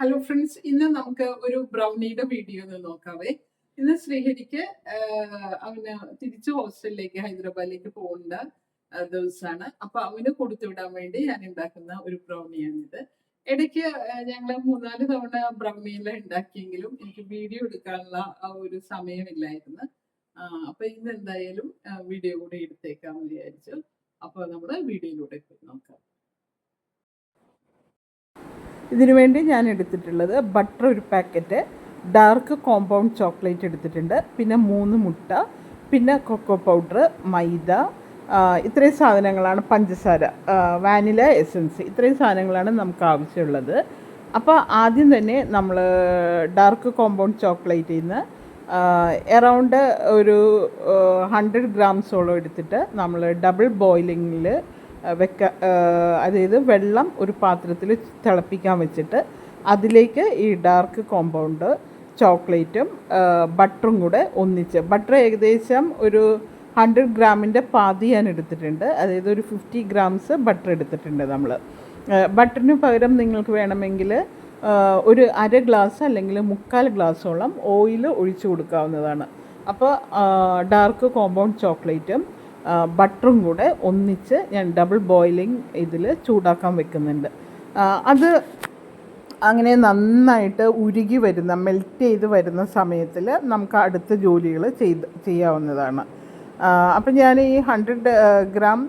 Hello friends ഇന്ന് നമുക്ക് ഒരു ബ്രൗണിയുടെ വീഡിയോ ഒന്ന് നോക്കാവേ. ഇന്ന് ശ്രീഹരിക്ക് അവന് തിരിച്ചു ഹോസ്റ്റലിലേക്ക് ഹൈദരാബാദിലേക്ക് പോകേണ്ട ദിവസമാണ് അപ്പൊ അവന് കൊടുത്തു വിടാൻ വേണ്ടി ഞാൻ ഉണ്ടാക്കുന്ന ഒരു ബ്രൗണിയാണിത് ഇടയ്ക്ക് ഞങ്ങൾ മൂന്നാൽ തവണ ബ്രൗണിയെല്ലാം ഉണ്ടാക്കിയെങ്കിലും എനിക്ക് വീഡിയോ എടുക്കാനുള്ള ആ ഒരു സമയമില്ലായിരുന്നു. അപ്പൊ ഇന്ന് എന്തായാലും വീഡിയോ കൂടെ എടുത്തേക്കാന്ന് വിചാരിച്ചു. അപ്പൊ നമ്മൾ വീഡിയോയിലൂടെ നോക്കാം. ഇതിനു വേണ്ടി ഞാൻ എടുത്തിട്ടുള്ളത് ബട്ടർ ഒരു പാക്കറ്റ് ഡാർക്ക് കോമ്പൗണ്ട് ചോക്ലേറ്റ് എടുത്തിട്ടുണ്ട് പിന്നെ മൂന്ന് മുട്ട പിന്നെ കൊക്കോ പൗഡർ മൈദ ഇത്രയും സാധനങ്ങളാണ് പഞ്ചസാര വാനില എസൻസ് ഇത്രയും സാധനങ്ങളാണ് നമുക്ക് ആവശ്യമുള്ളത്. അപ്പോൾ ആദ്യം തന്നെ നമ്മൾ ഡാർക്ക് കോമ്പൗണ്ട് ചോക്ലേറ്റിൽ നിന്ന് എറൗണ്ട് ഒരു ഹൺഡ്രഡ് ഗ്രാംസോളം എടുത്തിട്ട് നമ്മൾ ഡബിൾ ബോയിലിങ്ങിൽ വെക്ക അതായത് വെള്ളം ഒരു പാത്രത്തിൽ തിളപ്പിക്കാൻ വെച്ചിട്ട് അതിലേക്ക് ഈ ഡാർക്ക് കോമ്പൗണ്ട് ചോക്ലേറ്റും ബട്ടറും കൂടെ ഒന്നിച്ച്. ബട്ടർ ഏകദേശം ഒരു ഹൺഡ്രഡ് ഗ്രാമിന്റെ പാതി ഞാൻ എടുത്തിട്ടുണ്ട്. അതായത് ഒരു ഫിഫ്റ്റി ഗ്രാംസ് ബട്ടർ എടുത്തിട്ടുണ്ട് നമ്മൾ. ബട്ടറിന് പകരം നിങ്ങൾക്ക് വേണമെങ്കിൽ ഒരു അര ഗ്ലാസ് അല്ലെങ്കിൽ മുക്കാൽ ഗ്ലാസ്സോളം ഓയിൽ ഒഴിച്ചു കൊടുക്കാവുന്നതാണ്. അപ്പോൾ ഡാർക്ക് കോമ്പൗണ്ട് ചോക്ലേറ്റും ബട്ടറും കൂടെ ഒന്നിച്ച് ഞാൻ ഡബിൾ ബോയിലിംഗ് ഇതിൽ ചൂടാക്കാൻ വെക്കുന്നുണ്ട്. അത് അങ്ങനെ നന്നായിട്ട് ഉരുകി വരുന്ന മെൽറ്റ് ചെയ്ത് വരുന്ന സമയത്തിൽ നമുക്ക് അടുത്ത ജോലികൾ ചെയ്ത് ചെയ്യാവുന്നതാണ്. അപ്പം ഞാൻ ഈ ഹൺഡ്രഡ് ഗ്രാം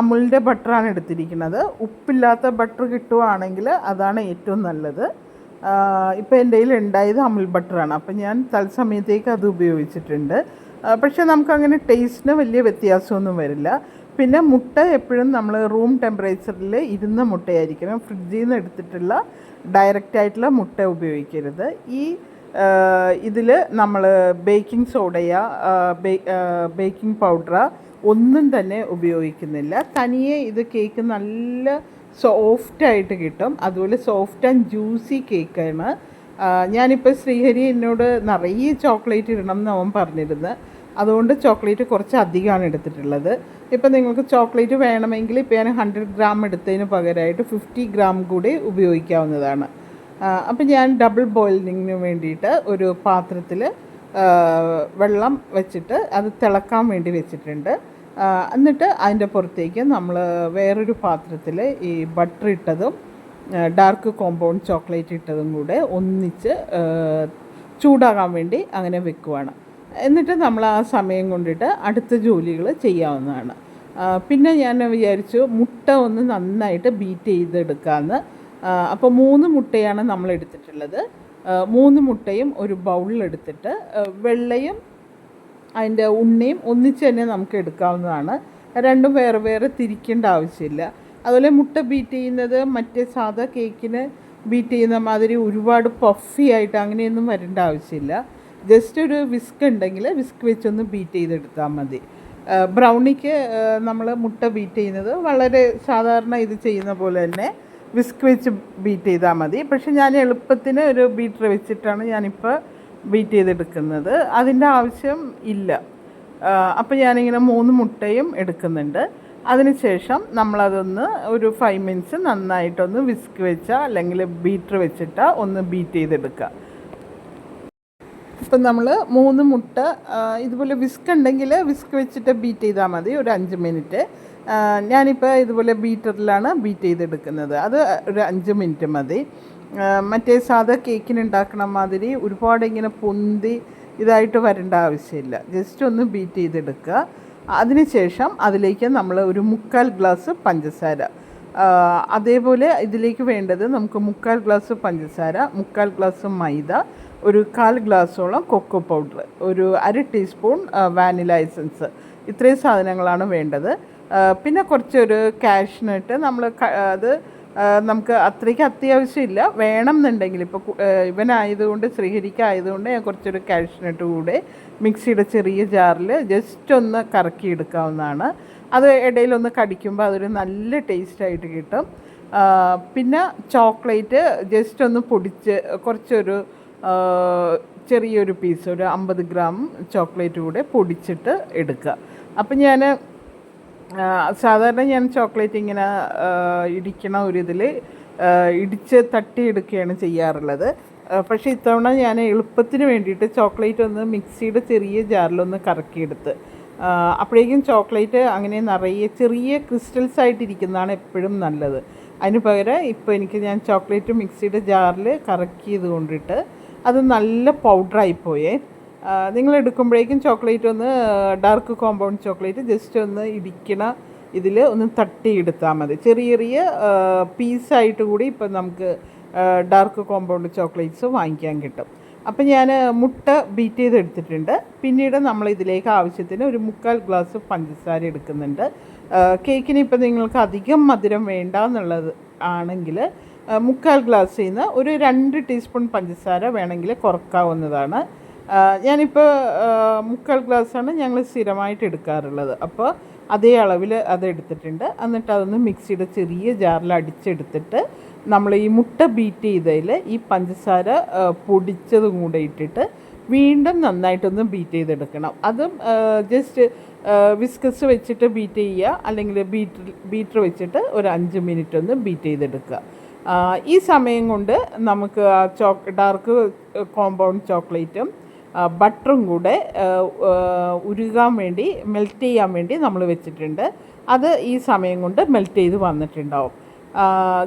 അമുലിന്റെ ബട്ടറാണ് എടുത്തിരിക്കുന്നത്. ഉപ്പില്ലാത്ത ബട്ടർ കിട്ടുവാണെങ്കിൽ അതാണ് ഏറ്റവും നല്ലത്. ഇപ്പോൾ എന്റെ കയ്യിൽ ഉണ്ടായത് അമുൽ ബട്ടറാണ്. അപ്പം ഞാൻ തത്സമയത്തേക്ക് അത് ഉപയോഗിച്ചിട്ടുണ്ട്. പക്ഷേ നമുക്കങ്ങനെ ടേസ്റ്റിന് വലിയ വ്യത്യാസമൊന്നും വരില്ല. പിന്നെ മുട്ട എപ്പോഴും നമ്മൾ റൂം ടെമ്പറേച്ചറിൽ ഇരുന്ന മുട്ടയായിരിക്കണം. ഫ്രിഡ്ജിൽ നിന്ന് എടുത്തിട്ടുള്ള ഡയറക്റ്റ് ആയിട്ടുള്ള മുട്ട ഉപയോഗിക്കരുത്. ഈ ഇതിൽ നമ്മൾ ബേക്കിംഗ് സോഡയ ബേക്കിംഗ് പൗഡർ ഒന്നും തന്നെ ഉപയോഗിക്കുന്നില്ല. തനിയെ ഇത് കേക്ക് നല്ല സോഫ്റ്റായിട്ട് കിട്ടും. അതുപോലെ സോഫ്റ്റ് ആൻഡ് ജ്യൂസി കേക്കാണ് ഞാനിപ്പോൾ ശ്രീഹരി എന്നോട് നിറയെ ചോക്ലേറ്റ് ഇടണം എന്ന് അവൻ പറഞ്ഞിരുന്നു. അതുകൊണ്ട് ചോക്ലേറ്റ് കുറച്ച് അധികമാണ് എടുത്തിട്ടുള്ളത്. ഇപ്പം നിങ്ങൾക്ക് ചോക്ലേറ്റ് വേണമെങ്കിൽ ഇപ്പോൾ ഞാൻ ഹൺഡ്രഡ് ഗ്രാം എടുത്തതിന് പകരമായിട്ട് ഫിഫ്റ്റി ഗ്രാം കൂടി ഉപയോഗിക്കാവുന്നതാണ്. അപ്പം ഞാൻ ഡബിൾ ബോയിലിങ്ങിന് വേണ്ടിയിട്ട് ഒരു പാത്രത്തിൽ വെള്ളം വെച്ചിട്ട് അത് തിളക്കാൻ വേണ്ടി വെച്ചിട്ടുണ്ട്. എന്നിട്ട് അതിന്റെ പുറത്തേക്ക് നമ്മൾ വേറൊരു പാത്രത്തിൽ ഈ ബട്ടർ ഇട്ടതും ഡാർക്ക് കോമ്പൗണ്ട് ചോക്ലേറ്റ് ഇട്ടതും കൂടെ ഒന്നിച്ച് ചൂടാകാൻ വേണ്ടി അങ്ങനെ വെക്കുവാണ്. എന്നിട്ട് നമ്മൾ ആ സമയം കൊണ്ടിട്ട് അടുത്ത ജോലികൾ ചെയ്യാവുന്നതാണ്. പിന്നെ ഞാൻ വിചാരിച്ചു മുട്ട ഒന്ന് നന്നായിട്ട് ബീറ്റ് ചെയ്തെടുക്കാമെന്ന് അപ്പോൾ മൂന്ന് മുട്ടയാണ് നമ്മൾ എടുത്തിട്ടുള്ളത്. മൂന്ന് മുട്ടയും ഒരു ബൗളിലെടുത്തിട്ട് വെള്ളയും അതിന്റെ ഉണ്ണയും ഒന്നിച്ച് തന്നെ നമുക്ക് എടുക്കാവുന്നതാണ്. രണ്ടും വേറെ വേറെ തിരിക്കേണ്ട ആവശ്യമില്ല. അതുപോലെ മുട്ട ബീറ്റ് ചെയ്യുന്നത് മറ്റേ സാധാ കേക്കിന് ബീറ്റ് ചെയ്യുന്ന മാതിരി ഒരുപാട് പഫി ആയിട്ട് അങ്ങനെയൊന്നും വരേണ്ട ആവശ്യമില്ല. ജസ്റ്റ് ഒരു വിസ്ക് ഉണ്ടെങ്കിൽ വിസ്ക് വെച്ചൊന്ന് ബീറ്റ് ചെയ്തെടുത്താൽ മതി. ബ്രൗണിക്ക് നമ്മൾ മുട്ട ബീറ്റ് ചെയ്യുന്നത് വളരെ സാധാരണ ഇത് ചെയ്യുന്ന പോലെ തന്നെ വിസ്ക് വെച്ച് ബീറ്റ് ചെയ്താൽ മതി. പക്ഷേ ഞാൻ എളുപ്പത്തിന് ഒരു ബീറ്റർ വെച്ചിട്ടാണ് ഞാനിപ്പോൾ ബീറ്റ് ചെയ്തെടുക്കുന്നത്. അതിന്റെ ആവശ്യം ഇല്ല. അപ്പോൾ ഞാനിങ്ങനെ മൂന്ന് മുട്ടയും എടുക്കുന്നുണ്ട്. അതിനുശേഷം നമ്മളതൊന്ന് ഒരു ഫൈവ് മിനിറ്റ്സ് നന്നായിട്ടൊന്ന് വിസ്ക് വെച്ചാൽ അല്ലെങ്കിൽ ബീറ്റർ വെച്ചിട്ട് ഒന്ന് ബീറ്റ് ചെയ്തെടുക്കുക ഇപ്പം നമ്മൾ മൂന്ന് മുട്ട ഇതുപോലെ വിസ്ക് ഉണ്ടെങ്കിൽ വിസ്ക് വെച്ചിട്ട് ബീറ്റ് ചെയ്താൽ മതി ഒരു അഞ്ച് മിനിറ്റ് ഞാനിപ്പോൾ ഇതുപോലെ ബീറ്ററിലാണ് ബീറ്റ് ചെയ്തെടുക്കുന്നത്. അത് ഒരു അഞ്ച് മിനിറ്റ് മതി. മറ്റേ സാധാ കേക്കിന് ഉണ്ടാക്കണ മാതിരി ഒരുപാട് ഇങ്ങനെ പൊന്തി ഇതായിട്ട് വരേണ്ട ആവശ്യമില്ല. ജസ്റ്റ് ഒന്ന് ബീറ്റ് ചെയ്തെടുക്കുക അതിനുശേഷം അതിലേക്ക് നമ്മൾ ഒരു മുക്കാൽ ഗ്ലാസ് പഞ്ചസാര. അതേപോലെ ഇതിലേക്ക് വേണ്ടത് നമുക്ക് മുക്കാൽ ഗ്ലാസ് പഞ്ചസാര മുക്കാൽ ഗ്ലാസ് മൈദ ഒരു കാൽ ഗ്ലാസ്സോളം കൊക്കോ പൗഡർ ഒരു അര ടീസ്പൂൺ വാനില എസൻസ്. ഇത്രയും സാധനങ്ങളാണ് വേണ്ടത്. പിന്നെ കുറച്ചൊരു കാഷ്നട്ട് നമ്മൾ അത് നമുക്ക് അത്രയ്ക്ക് അത്യാവശ്യമില്ല. വേണം എന്നുണ്ടെങ്കിൽ ഇപ്പോൾ ഇവനായതുകൊണ്ട് ശ്രീഹരിക്കായതുകൊണ്ട് ഞാൻ കുറച്ചൊരു കാഷ്നട്ട് കൂടെ മിക്സിയുടെ ചെറിയ ജാറിൽ ജസ്റ്റ് ഒന്ന് കറക്കി എടുക്കാവുന്നതാണ്. അത് ഇടയിലൊന്ന് കടിക്കുമ്പോൾ അതൊരു നല്ല ടേസ്റ്റായിട്ട് കിട്ടും. പിന്നെ ചോക്ലേറ്റ് ജസ്റ്റ് ഒന്ന് പൊടിച്ച് കുറച്ചൊരു ചെറിയൊരു പീസ് ഒരു അമ്പത് ഗ്രാം ചോക്ലേറ്റ് കൂടെ പൊടിച്ചിട്ട് എടുക്കുക. അപ്പം ഞാൻ സാധാരണ ഞാൻ ചോക്ലേറ്റ് ഇങ്ങനെ ഇടിക്കണ ഒരു ഇതിൽ ഇടിച്ച് തട്ടിയെടുക്കുകയാണ് ചെയ്യാറുള്ളത്. പക്ഷേ ഇത്തവണ ഞാൻ എളുപ്പത്തിന് വേണ്ടിയിട്ട് ചോക്ലേറ്റ് ഒന്ന് മിക്സിയുടെ ചെറിയ ജാറിലൊന്ന് കറക്കിയെടുത്ത് അപ്പോഴേക്കും ചോക്ലേറ്റ് അങ്ങനെ നിറയെ ചെറിയ ക്രിസ്റ്റൽസ് ആയിട്ടിരിക്കുന്നതാണ് എപ്പോഴും നല്ലത്. അതിന് പകരം ഇപ്പോൾ എനിക്ക് ഞാൻ ചോക്ലേറ്റ് മിക്സിയുടെ ജാറിൽ കറക്കിയത് കൊണ്ടിട്ട് അത് നല്ല പൗഡറായിപ്പോയേ നിങ്ങൾ എടുക്കുമ്പോഴേക്കും ചോക്ലേറ്റ് ഒന്ന് ഡാർക്ക് കോമ്പൗണ്ട് ചോക്ലേറ്റ് ജസ്റ്റ് ഒന്ന് ഇടിക്കണ ഇതിൽ ഒന്ന് തട്ടിയെടുത്താൽ മതി. ചെറിയ ചെറിയ പീസായിട്ട് കൂടി ഇപ്പം നമുക്ക് ഡാർക്ക് കോമ്പൗണ്ട് ചോക്ലേറ്റ്സ് വാങ്ങിക്കാൻ കിട്ടും. അപ്പം ഞാൻ മുട്ട ബീറ്റ് ചെയ്തെടുത്തിട്ടുണ്ട്. പിന്നീട് നമ്മൾ ഇതിലേക്ക് ആവശ്യത്തിന് ഒരു മുക്കാൽ ഗ്ലാസ് പഞ്ചസാര എടുക്കുന്നുണ്ട്. കേക്കിന് ഇപ്പം നിങ്ങൾക്ക് അധികം മധുരം വേണ്ട എന്നുള്ളത് ആണെങ്കിൽ മുക്കാൽ ഗ്ലാസ്സിൽ നിന്ന് ഒരു രണ്ട് ടീസ്പൂൺ പഞ്ചസാര വേണമെങ്കിൽ കുറക്കാവുന്നതാണ്. ഞാനിപ്പോൾ മുക്കാൽ ഗ്ലാസ്സാണ് ഞങ്ങൾ സ്ഥിരമായിട്ട് എടുക്കാറുള്ളത്. അപ്പോൾ അതേ അളവിൽ അത് എടുത്തിട്ടുണ്ട്. എന്നിട്ട് അതൊന്ന് മിക്സിയുടെ ചെറിയ ജാറിൽ അടിച്ചെടുത്തിട്ട് നമ്മൾ ഈ മുട്ട ബീറ്റ് ചെയ്തതിൽ ഈ പഞ്ചസാര പൊടിച്ചതും കൂടെ ഇട്ടിട്ട് വീണ്ടും നന്നായിട്ടൊന്ന് ബീറ്റ് ചെയ്തെടുക്കണം. അതും ജസ്റ്റ് വിസ്കസ് വെച്ചിട്ട് ബീറ്റ് ചെയ്യുക. അല്ലെങ്കിൽ ബീറ്റർ ബീറ്റർ വെച്ചിട്ട് ഒരു അഞ്ച് മിനിറ്റ് ഒന്ന് ബീറ്റ് ചെയ്തെടുക്കുക. ഈ സമയം കൊണ്ട് നമുക്ക് ആ ചോക്ക് ഡാർക്ക് കോമ്പൗണ്ട് ചോക്ലേറ്റും ബട്ടറും കൂടെ ഉരുകാൻ വേണ്ടി മെൽറ്റ് ചെയ്യാൻ വേണ്ടി നമ്മൾ വെച്ചിട്ടുണ്ട്. അത് ഈ സമയം കൊണ്ട് മെൽറ്റ് ചെയ്ത് വന്നിട്ടുണ്ടാവും.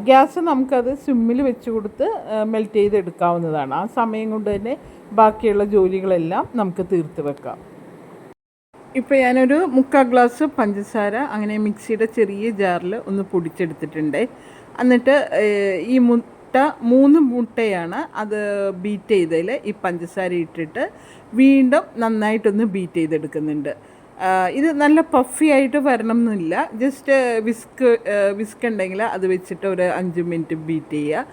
ഗ്യാസ് നമുക്കത് സിമ്മിൽ വെച്ച് കൊടുത്ത് മെൽറ്റ് ചെയ്ത് എടുക്കാവുന്നതാണ്. ആ സമയം കൊണ്ട് തന്നെ ബാക്കിയുള്ള ജോലികളെല്ലാം നമുക്ക് തീർത്ത് വെക്കാം. ഇപ്പോൾ ഞാനൊരു മുക്കാൽ ഗ്ലാസ് പഞ്ചസാര അങ്ങനെ മിക്സിയുടെ ചെറിയ ജാറിൽ ഒന്ന് പൊടിച്ചെടുത്തിട്ടുണ്ട്. എന്നിട്ട് ഈ ഈ മുട്ട മൂന്ന് മുട്ടയാണ് അത് ബീറ്റ് ചെയ്തതിൽ ഈ പഞ്ചസാര ഇട്ടിട്ട് വീണ്ടും നന്നായിട്ടൊന്ന് ബീറ്റ് ചെയ്തെടുക്കുന്നുണ്ട്. ഇത് നല്ല പഫി ആയിട്ട് വരണം എന്നില്ല ജസ്റ്റ് വിസ്ക് വിസ്ക് ഉണ്ടെങ്കിൽ അത് വെച്ചിട്ട് ഒരു അഞ്ച് മിനിറ്റ് ബീറ്റ് ചെയ്യുക.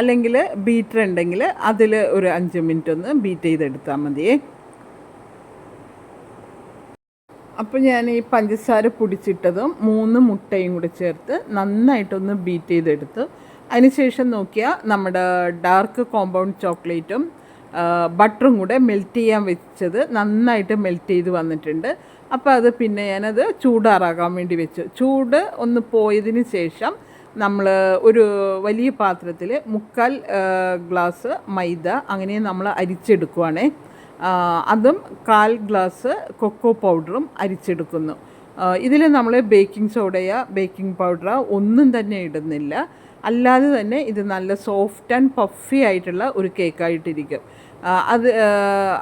അല്ലെങ്കിൽ ബീറ്റർ ഉണ്ടെങ്കിൽ അതിൽ ഒരു അഞ്ച് മിനിറ്റ് ഒന്ന് ബീറ്റ് ചെയ്തെടുത്താൽ മതിയേ അപ്പോൾ ഞാൻ ഈ പഞ്ചസാര പൊടിച്ചിട്ടതും മൂന്ന് മുട്ടയും കൂടി ചേർത്ത് നന്നായിട്ടൊന്ന് ബീറ്റ് ചെയ്തെടുത്തു. അതിനുശേഷം നോക്കിയാൽ നമ്മുടെ ഡാർക്ക് കോമ്പൗണ്ട് ചോക്ലേറ്റും ബട്ടറും കൂടെ മെൽറ്റ് ചെയ്യാൻ വെച്ചത് നന്നായിട്ട് മെൽറ്റ് ചെയ്ത് വന്നിട്ടുണ്ട്. അപ്പോൾ അത് പിന്നെ ഞാനത് ചൂടാറാകാൻ വേണ്ടി വെച്ചു. ചൂട് ഒന്ന് പോയതിന് ശേഷം നമ്മൾ ഒരു വലിയ പാത്രത്തിൽ മുക്കാൽ ഗ്ലാസ് മൈദ അങ്ങനെ നമ്മൾ അരിച്ചെടുക്കുവാണേ. അതും കാൽ ഗ്ലാസ് കൊക്കോ പൗഡറും അരിച്ചെടുക്കുന്നു. ഇതിൽ നമ്മൾ ബേക്കിംഗ് സോഡയോ ബേക്കിംഗ് പൗഡറോ ഒന്നും തന്നെ ഇടുന്നില്ല. അല്ലാതെ തന്നെ ഇത് നല്ല സോഫ്റ്റ് ആൻഡ് പഫി ആയിട്ടുള്ള ഒരു കേക്കായിട്ടിരിക്കും. അത്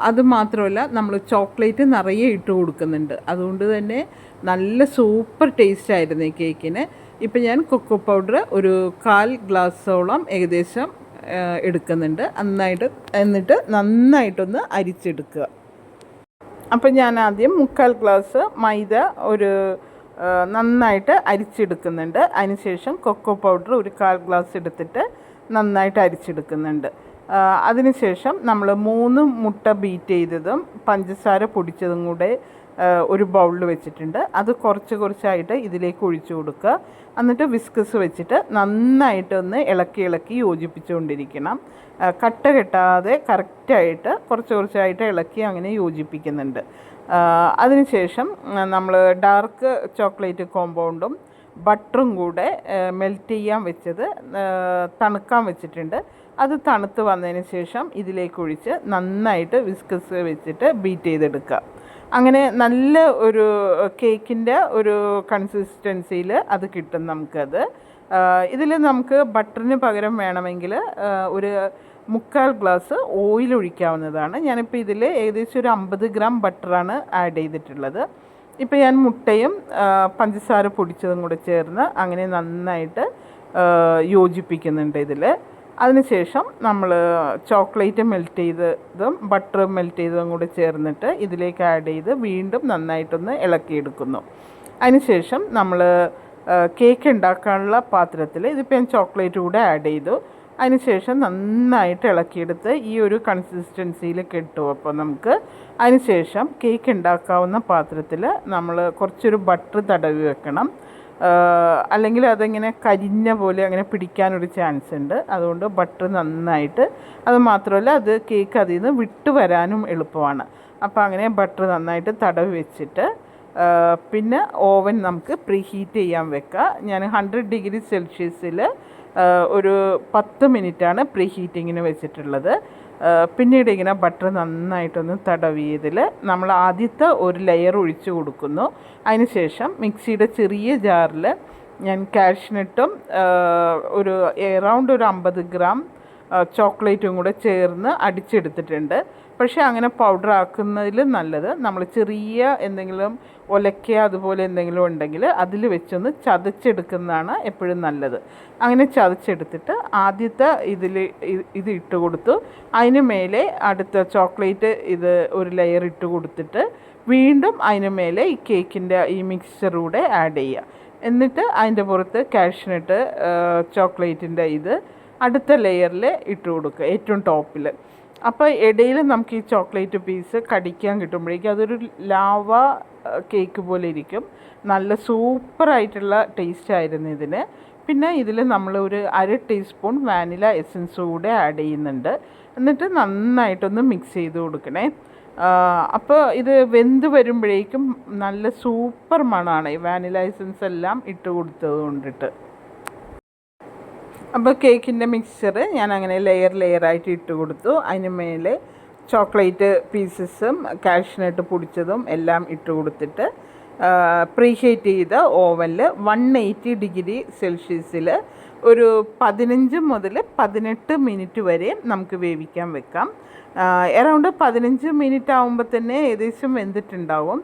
അത് മാത്രമല്ല നമ്മൾ ചോക്ലേറ്റ് നിറയെ ഇട്ട് കൊടുക്കുന്നുണ്ട്. അതുകൊണ്ട് തന്നെ നല്ല സൂപ്പർ ടേസ്റ്റ് ആയിരുന്നു ഈ കേക്കിന്. ഇപ്പം ഞാൻ കൊക്കോ പൗഡർ ഒരു കാൽ ഗ്ലാസ്സോളം ഏകദേശം എടുക്കുന്നുണ്ട്. നന്നായിട്ട് എന്നിട്ട് നന്നായിട്ടൊന്ന് അരിച്ചെടുക്കുക. അപ്പം ഞാൻ ആദ്യം മുക്കാൽ ഗ്ലാസ് മൈദ ഒരു നന്നായിട്ട് അരിച്ചെടുക്കുന്നുണ്ട്. അതിനുശേഷം കൊക്കോ പൗഡർ ഒരു കാൽ ഗ്ലാസ് എടുത്തിട്ട് നന്നായിട്ട് അരിച്ചെടുക്കുന്നുണ്ട്. അതിനുശേഷം നമ്മൾ മൂന്ന് മുട്ട ബീറ്റ് ചെയ്തതും പഞ്ചസാര പൊടിച്ചതും കൂടെ ഒരു ബൗളിൽ വെച്ചിട്ടുണ്ട്. അത് കുറച്ച് കുറച്ചായിട്ട് ഇതിലേക്ക് ഒഴിച്ചു കൊടുക്കുക. എന്നിട്ട് വിസ്കസ് വെച്ചിട്ട് നന്നായിട്ടൊന്ന് ഇളക്കി ഇളക്കി യോജിപ്പിച്ചുകൊണ്ടിരിക്കണം. കട്ട കെട്ടാതെ കറക്റ്റായിട്ട് കുറച്ച് കുറച്ചായിട്ട് ഇളക്കി അങ്ങനെ യോജിപ്പിക്കുന്നുണ്ട്. അതിനുശേഷം നമ്മൾ ഡാർക്ക് ചോക്ലേറ്റ് കോമ്പൗണ്ടും ബട്ടറും കൂടെ മെൽറ്റ് ചെയ്യാൻ വെച്ചത് തണുക്കാൻ വെച്ചിട്ടുണ്ട്. അത് തണുത്ത് വന്നതിന് ശേഷം ഇതിലേക്ക് ഒഴിച്ച് നന്നായിട്ട് വിസ്കസ് വെച്ചിട്ട് ബീറ്റ് ചെയ്തെടുക്കുക. അങ്ങനെ നല്ല ഒരു കേക്കിന്റെ ഒരു കൺസിസ്റ്റൻസിയിൽ അത് കിട്ടും നമുക്കത്. ഇതിൽ നമുക്ക് ബട്ടറിന് പകരം വേണമെങ്കിൽ ഒരു മുക്കാൽ ഗ്ലാസ് ഓയിൽ ഒഴിക്കാവുന്നതാണ്. ഞാനിപ്പോൾ ഇതിൽ ഏകദേശം ഒരു അമ്പത് ഗ്രാം ബട്ടറാണ് ആഡ് ചെയ്തിട്ടുള്ളത്. ഇപ്പോൾ ഞാൻ മുട്ടയും പഞ്ചസാര പൊടിച്ചതും കൂടെ ചേർന്ന് അങ്ങനെ നന്നായിട്ട് യോജിപ്പിക്കുന്നുണ്ട് ഇതിൽ. അതിനുശേഷം നമ്മൾ ചോക്ലേറ്റ് മെൽറ്റ് ചെയ്തതും ബട്ടർ മെൽറ്റ് ചെയ്തതും കൂടി ചേർന്നിട്ട് ഇതിലേക്ക് ആഡ് ചെയ്ത് വീണ്ടും നന്നായിട്ടൊന്ന് ഇളക്കിയെടുക്കുന്നു. അതിനുശേഷം നമ്മൾ കേക്ക് ഉണ്ടാക്കാനുള്ള പാത്രത്തിൽ ഇതിപ്പോൾ ഞാൻ ചോക്ലേറ്റ് കൂടെ ആഡ് ചെയ്തു. അതിനുശേഷം നന്നായിട്ട് ഇളക്കിയെടുത്ത് ഈ ഒരു കൺസിസ്റ്റൻസിയിൽ കിട്ടും അപ്പോൾ നമുക്ക് അതിനുശേഷം കേക്ക് ഉണ്ടാക്കാവുന്ന പാത്രത്തിൽ നമ്മൾ കുറച്ചൊരു ബട്ടർ തടവി വെക്കണം. അല്ലെങ്കിൽ അതിങ്ങനെ കരിഞ്ഞ പോലെ അങ്ങനെ പിടിക്കാനൊരു ചാൻസ് ഉണ്ട്. അതുകൊണ്ട് ബട്ടർ നന്നായിട്ട് അത് മാത്രമല്ല അത് കേക്ക് അതിൽ നിന്ന് വിട്ടു വരാനും എളുപ്പമാണ്. അപ്പോൾ അങ്ങനെ ബട്ടർ നന്നായിട്ട് തടവ് വെച്ചിട്ട് പിന്നെ ഓവൻ നമുക്ക് പ്രീഹീറ്റ് ചെയ്യാൻ വെക്കാം. ഞാൻ ഹൺഡ്രഡ് ഡിഗ്രി സെൽഷ്യസിൽ ഒരു പത്ത് മിനിറ്റാണ് പ്രീ ഹീറ്റിങ്ങിന് വെച്ചിട്ടുള്ളത് പിന്നീട് ഇങ്ങനെ ബട്ടർ നന്നായിട്ടൊന്ന് തടവിയതിൽ നമ്മൾ ആദ്യത്തെ ഒരു ലെയർ ഒഴിച്ചു കൊടുക്കുന്നു. അതിനുശേഷം മിക്സിയുടെ ചെറിയ ജാറിൽ ഞാൻ കാഷ്നട്ടും ഒരു എറൗണ്ട് ഒരു അമ്പത് ഗ്രാം ചോക്ലേറ്റും കൂടെ ചേർന്ന് അടിച്ചെടുത്തിട്ടുണ്ട്. പക്ഷേ അങ്ങനെ പൗഡർ ആക്കുന്നതിൽ നല്ലത് നമ്മൾ ചെറിയ എന്തെങ്കിലും ഒലക്ക അതുപോലെ എന്തെങ്കിലും ഉണ്ടെങ്കിൽ അതിൽ വെച്ചൊന്ന് ചതച്ചെടുക്കുന്നതാണ് എപ്പോഴും നല്ലത്. അങ്ങനെ ചതച്ചെടുത്തിട്ട് ആദ്യത്തെ ഇതിൽ ഇത് ഇട്ട് കൊടുത്തു. അതിന് മേലെ അടുത്ത ചോക്ലേറ്റ് ഇത് ഒരു ലെയർ ഇട്ട് കൊടുത്തിട്ട് വീണ്ടും അതിന് മേലെ ഈ കേക്കിന്റെ ഈ മിക്സ്ചറൂടെ ആഡ് ചെയ്യുക. എന്നിട്ട് അതിന്റെ പുറത്ത് കാഷ്നട്ട് ചോക്ലേറ്റിന്റെ ഇത് അടുത്ത ലെയറിൽ ഇട്ട് കൊടുക്കുക ഏറ്റവും ടോപ്പിൽ അപ്പോൾ ഇടയിൽ നമുക്ക് ഈ ചോക്ലേറ്റ് പീസ് കടിക്കാൻ കിട്ടുമ്പോഴേക്കും അതൊരു ലാവ കേക്ക് പോലെ ഇരിക്കും. നല്ല സൂപ്പറായിട്ടുള്ള ടേസ്റ്റ് ആയിരുന്നു ഇതിന്. പിന്നെ ഇതിൽ നമ്മൾ ഒരു അര ടീസ്പൂൺ വാനില എസൻസ് കൂടെ ആഡ് ചെയ്യുന്നുണ്ട്. എന്നിട്ട് നന്നായിട്ടൊന്ന് മിക്സ് ചെയ്ത് കൊടുക്കണേ. അപ്പോൾ ഇത് വെന്ത് വരുമ്പോഴേക്കും നല്ല സൂപ്പർ മണമാണ് ഈ വാനില എസൻസ് എല്ലാം ഇട്ട് കൊടുത്തത് കൊണ്ടിട്ട് അപ്പോൾ കേക്കിന്റെ മിക്സ്ചർ ഞാൻ അങ്ങനെ ലെയർ ലെയർ ആയിട്ട് ഇട്ട് കൊടുത്തു. അതിന് മേലെ ചോക്ലേറ്റ് പീസസും കാഷ്നട്ട് പൊടിച്ചതും എല്ലാം ഇട്ട് കൊടുത്തിട്ട് പ്രീഹീറ്റ് ചെയ്ത ഓവനിൽ വൺ എയ്റ്റി ഡിഗ്രി സെൽഷ്യസിൽ ഒരു പതിനഞ്ച് മുതൽ പതിനെട്ട് മിനിറ്റ് വരെ നമുക്ക് വേവിക്കാൻ വെക്കാം. എറൗണ്ട് പതിനഞ്ച് മിനിറ്റ് ആകുമ്പോൾ തന്നെ ഏകദേശം വെന്തിട്ടുണ്ടാവും.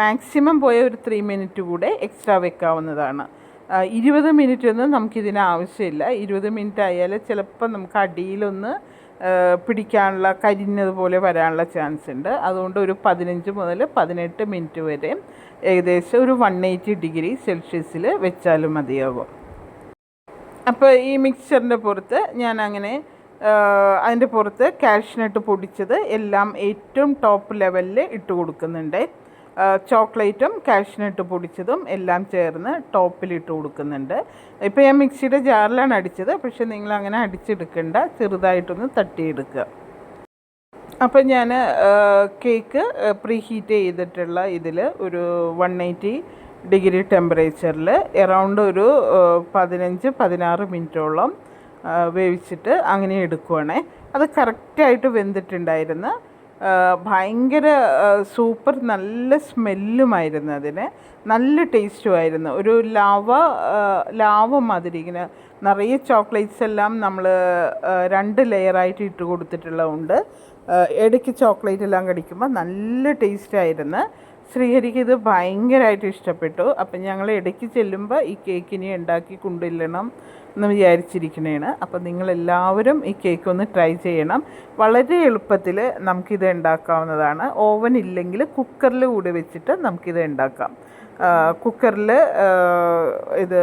മാക്സിമം പോയ ഒരു ത്രീ മിനിറ്റ് കൂടെ എക്സ്ട്രാ വെക്കാവുന്നതാണ്. ഇരുപത് മിനിറ്റ് ഒന്നും നമുക്കിതിന് ആവശ്യമില്ല. ഇരുപത് മിനിറ്റ് ആയാൽ ചിലപ്പോൾ നമുക്ക് അടിയിലൊന്ന് പിടിക്കാനുള്ള കരിഞ്ഞതുപോലെ വരാനുള്ള ചാൻസ് ഉണ്ട്. അതുകൊണ്ട് ഒരു പതിനഞ്ച് മുതൽ പതിനെട്ട് മിനിറ്റ് വരെ ഏകദേശം ഒരു വൺ എയ്റ്റി ഡിഗ്രി സെൽഷ്യസിൽ വെച്ചാലും മതിയാകും അപ്പോൾ ഈ മിക്സ്ചറിന്റെ പുറത്ത് ഞാൻ അങ്ങനെ അതിന്റെ പുറത്ത് കാഷ്നട്ട് പൊടിച്ചത് എല്ലാം ഏറ്റവും ടോപ്പ് ലെവലിൽ ഇട്ട് കൊടുക്കുന്നുണ്ട്. ചോക്ലേറ്റും കാഷ്നട്ട് പൊടിച്ചതും എല്ലാം ചേർന്ന് ടോപ്പിലിട്ട് കൊടുക്കുന്നുണ്ട്. ഇപ്പോൾ ഞാൻ മിക്സിയുടെ ജാറിലാണ് അടിച്ചത് പക്ഷേ നിങ്ങൾ അങ്ങനെ അടിച്ചെടുക്കണ്ട. ചെറുതായിട്ടൊന്ന് തട്ടിയെടുക്കുക. അപ്പം ഞാൻ കേക്ക് പ്രീ ഹീറ്റ് ചെയ്തിട്ടുള്ള ഇതിൽ ഒരു വൺ എയ്റ്റി ഡിഗ്രി ടെമ്പറേച്ചറിൽ എറൗണ്ട് ഒരു പതിനഞ്ച് പതിനാറ് മിനിറ്റോളം വേവിച്ചിട്ട് അങ്ങനെ എടുക്കുവാണേ. അത് കറക്റ്റായിട്ട് വെന്തിട്ടുണ്ടായിരുന്നു ഭയങ്കര സൂപ്പർ നല്ല സ്മെല്ലുമായിരുന്നു അതിന്. നല്ല ടേസ്റ്റും ആയിരുന്നു ഒരു ലാവ ലാവ മാതിരി ഇങ്ങനെ നിറയെ ചോക്ലേറ്റ്സ് എല്ലാം നമ്മൾ രണ്ട് ലെയറായിട്ട് ഇട്ട് കൊടുത്തിട്ടുള്ളതുകൊണ്ട് ഇടയ്ക്ക് ചോക്ലേറ്റ് എല്ലാം കടിക്കുമ്പോൾ നല്ല ടേസ്റ്റ് ആയിരുന്നു. ശ്രീഹരിക്ക് ഇത് ഭയങ്കരമായിട്ട് ഇഷ്ടപ്പെട്ടു. അപ്പം ഞങ്ങൾ ഇടയ്ക്ക് ചെല്ലുമ്പോൾ ഈ കേക്കിനെ ഉണ്ടാക്കി കൊണ്ടുവരണം എന്ന് വിചാരിച്ചിരിക്കണേണ്. അപ്പം നിങ്ങളെല്ലാവരും ഈ കേക്ക് ഒന്ന് ട്രൈ ചെയ്യണം. വളരെ എളുപ്പത്തിൽ നമുക്കിത് ഉണ്ടാക്കാവുന്നതാണ്. ഓവൻ ഇല്ലെങ്കിൽ കുക്കറിൽ കൂടി വെച്ചിട്ട് നമുക്കിത് ഉണ്ടാക്കാം. കുക്കറിൽ ഇത്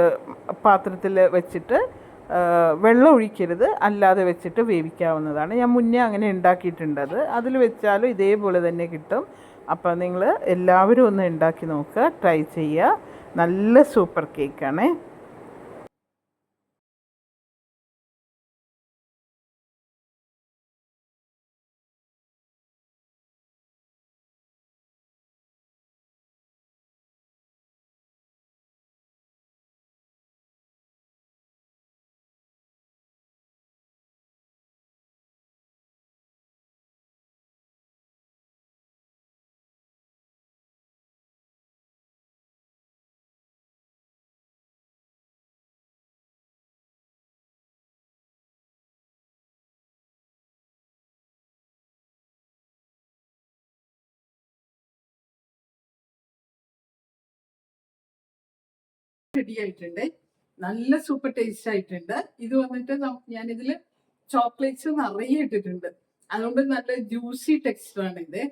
പാത്രത്തിൽ വെച്ചിട്ട് വെള്ളം ഒഴിക്കരുത്. അല്ലാതെ വെച്ചിട്ട് വേവിക്കാവുന്നതാണ്. ഞാൻ മുന്നേ അങ്ങനെ ഉണ്ടാക്കിയിട്ടുണ്ടത് അത്. അതിൽ വെച്ചാലും ഇതേപോലെ തന്നെ കിട്ടും. അപ്പോൾ നിങ്ങൾ എല്ലാവരും ഒന്ന് ഉണ്ടാക്കി നോക്കുക ട്രൈ ചെയ്യുക. നല്ല സൂപ്പർ കേക്കാണേ. റെഡി ആയിട്ടുണ്ട്. നല്ല സൂപ്പർ ടേസ്റ്റ് ആയിട്ടുണ്ട്. ഇത് വന്നിട്ട് ഞാൻ ഞാനിതിൽ ചോക്ലേറ്റ്സ് നിറയെ ഇട്ടിട്ടുണ്ട്. അതുകൊണ്ട് നല്ല ജ്യൂസി ടെക്സ്റ്റർ ആണ് ഇത്.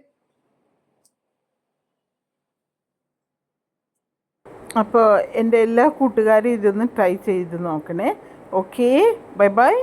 അപ്പോൾ എന്റെ എല്ലാ കൂട്ടുകാരും ഇതൊന്ന് ട്രൈ ചെയ്ത് നോക്കണേ. Okay bye bye